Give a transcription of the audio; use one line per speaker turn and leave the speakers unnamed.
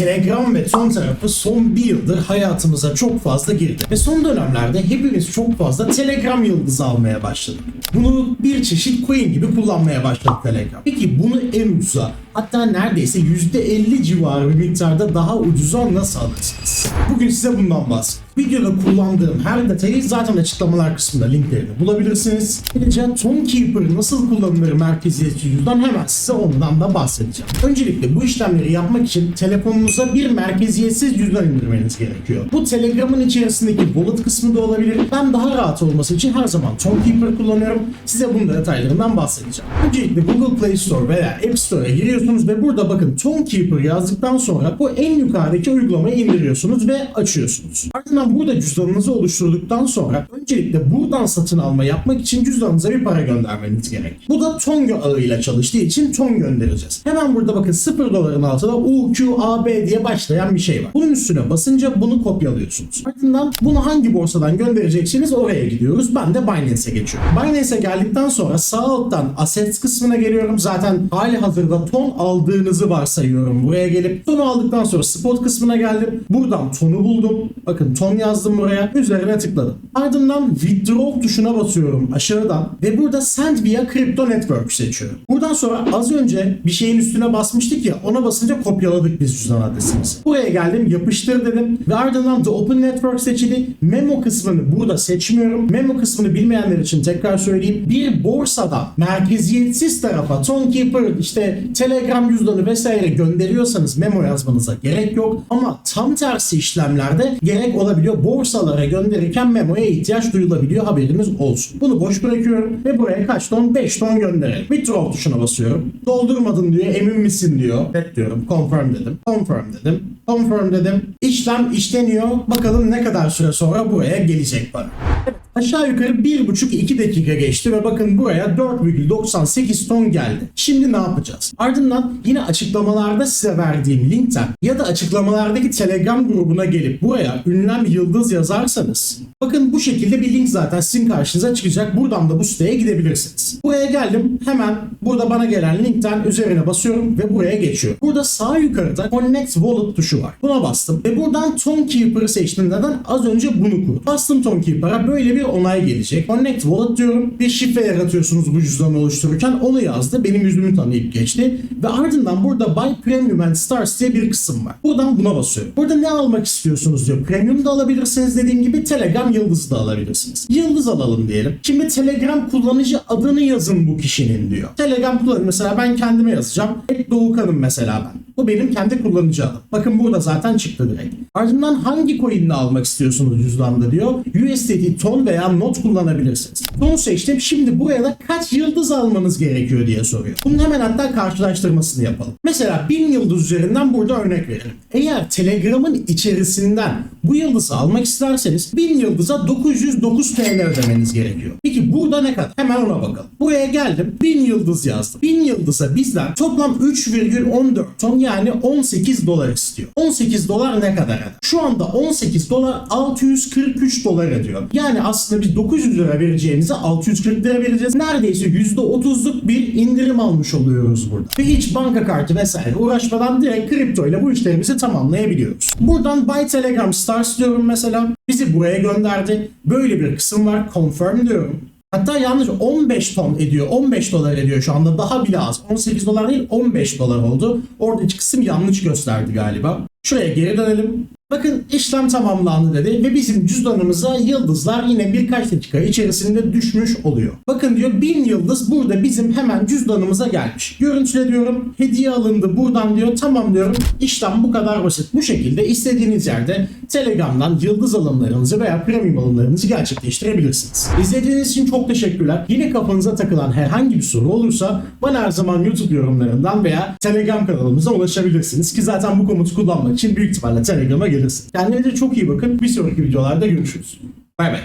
Telegram ve son tarafı son bir yıldır hayatımıza çok fazla girdi. Ve son dönemlerde hepimiz çok fazla Telegram yıldızı almaya başladık. Bunu bir çeşit coin gibi kullanmaya başladı Telegram. Peki bunu en ucuza hatta neredeyse %50 civarı bir miktarda daha ucuza nasıl alırsınız? Bugün size bundan bahsedeceğim. Videoda kullandığım her detayı zaten açıklamalar kısmında linklerini bulabilirsiniz. Ayrıca Tonekeeper nasıl kullanılır merkeziyetçi yüzden hemen size ondan da bahsedeceğim. Öncelikle bu işlemleri yapmak için telefonunuza bir merkeziyetsiz cüzdan indirmeniz gerekiyor. Bu Telegram'ın içerisindeki wallet kısmı da olabilir. Ben daha rahat olması için her zaman Tonekeeper kullanıyorum. Size bunun da detaylarından bahsedeceğim. Öncelikle Google Play Store veya App Store'a giriyorsunuz ve burada bakın Tonekeeper yazdıktan sonra bu en yukarıdaki uygulamayı indiriyorsunuz ve açıyorsunuz. Ardından burada cüzdanınızı oluşturduktan sonra öncelikle buradan satın alma yapmak için cüzdanınıza bir para göndermeniz gerek. Bu da Tonga ağıyla çalıştığı için Ton göndereceğiz. Hemen burada bakın 0 doların altında UQAB diye başlayan bir şey var. Bunun üstüne basınca bunu kopyalıyorsunuz. Ardından bunu hangi borsadan göndereceksiniz oraya gidiyoruz. Ben de Binance'e geçiyorum. Binance'e geldikten sonra sağ alttan Assets kısmına geliyorum. Zaten hali hazırda ton aldığınızı varsayıyorum. Buraya gelip tonu aldıktan sonra spot kısmına geldim. Buradan tonu buldum. Bakın ton yazdım buraya. Üzerine tıkladım. Ardından withdraw tuşuna basıyorum aşağıdan ve burada send via crypto network seçiyorum. Buradan sonra az önce bir şeyin üstüne basmıştık ya ona basınca kopyaladık biz cüzdan adresimizi. Buraya geldim yapıştır dedim ve ardından the open network seçili. Memo kısmını burada seçmiyorum. Memo kısmını bilmeyenler için tekrar söyleyeyim. Bir borsada merkeziyetsiz tarafa Tonekeeper işte Telegram cüzdanı vesaire gönderiyorsanız memo yazmanıza gerek yok. Ama tam tersi işlemlerde gerek olabiliyor. Borsalara gönderirken memoya ihtiyaç duyulabiliyor. Haberiniz olsun. Bunu boş bırakıyorum ve buraya kaç ton? 5 ton gönderelim. Withdraw tuşuna basıyorum. Doldurmadın diyor. Emin misin diyor. Evet diyorum. Confirm dedim. Confirm dedim. Confirm dedim. İşlem işleniyor. Bakalım ne kadar süre sonra buraya gelecek para. Aşağı yukarı 1,5-2 dakika geçti ve bakın buraya 4,98 ton geldi. Şimdi ne yapacağız? Ardından yine açıklamalarda size verdiğim linkten ya da açıklamalardaki Telegram grubuna gelip buraya ünlem yıldız yazarsanız bakın bu şekilde bir link zaten sizin karşınıza çıkacak. Buradan da bu siteye gidebilirsiniz. Buraya geldim. Hemen burada bana gelen linkten üzerine basıyorum ve buraya geçiyorum. Burada sağ yukarıda Connect Wallet tuşu var. Buna bastım ve buradan Tonekeeper'ı seçtim. Neden? Az önce bunu kurdum. Bastım Tonekeeper'a böyle bir onay gelecek. Connect Wallet diyorum. Bir şifre yaratıyorsunuz bu cüzdanı oluştururken. Onu yazdı. Benim yüzümü tanıyıp geçti. Ve ardından burada Buy Premium and Stars diye bir kısım var. Buradan buna basıyorum. Burada ne almak istiyorsunuz diyor. Premium da alabilirsiniz dediğim gibi Telegram yıldızı da alabilirsiniz. Yıldız alalım diyelim. Şimdi Telegram kullanıcı adını yazın bu kişinin diyor. Telegram kullanıcı mesela ben kendime yazacağım. Doğukan'ım mesela ben. Bu benim kendi kullanıcı adım. Bakın burada zaten çıktı direkt. Ardından hangi coin'ini almak istiyorsunuz cüzdanda diyor. USDT ton veya not kullanabilirsiniz. Tonu seçtim. Şimdi buraya da kaç yıldız almanız gerekiyor diye soruyor. Bunun hemen hatta karşılaştırmasını yapalım. Mesela 1000 yıldız üzerinden burada örnek verelim. Eğer Telegram'ın içerisinden bu yıldızı almak isterseniz 1000 yıldıza 909 TL ödemeniz gerekiyor. Peki burada ne kadar? Hemen ona bakalım. Buraya geldim. 1000 yıldız yazdım. 1000 yıldıza bizden toplam 3,14 ton yani 18 dolar istiyor. 18 dolar ne kadar eder? Şu anda 18 dolar 643 dolar ediyor. Yani aslında biz 900 lira vereceğimize 640 lira vereceğiz. Neredeyse %30'luk bir indirim almış oluyoruz burada. Ve hiç banka kartı vesaire uğraşmadan direkt kripto ile bu işlerimizi tamamlayabiliyoruz. Buradan Buy Telegram Stars diyorum mesela. Bizi buraya gönderdi. Böyle bir kısım var. Confirm diyorum. Hatta yanlış 15 ton ediyor. 15 dolar ediyor şu anda. Daha bile az. 18 dolar değil 15 dolar oldu. Oradaki kısım yanlış gösterdi galiba. Şuraya geri dönelim. Bakın işlem tamamlandı dedi ve bizim cüzdanımıza yıldızlar yine birkaç dakika içerisinde düşmüş oluyor. Bakın diyor 1000 yıldız burada bizim hemen cüzdanımıza gelmiş. Görüntüle diyorum hediye alındı buradan diyor tamam diyorum işlem bu kadar basit. Bu şekilde istediğiniz yerde Telegram'dan yıldız alımlarınızı veya premium alımlarınızı gerçekleştirebilirsiniz. İzlediğiniz için çok teşekkürler. Yine kafanıza takılan herhangi bir soru olursa bana her zaman YouTube yorumlarından veya Telegram kanalımıza ulaşabilirsiniz ki zaten bu komutu kullanmak için büyük ihtimalle Telegram'a gelirsiniz. Kendinize çok iyi bakın. Bir sonraki videolarda görüşürüz. Bay bay.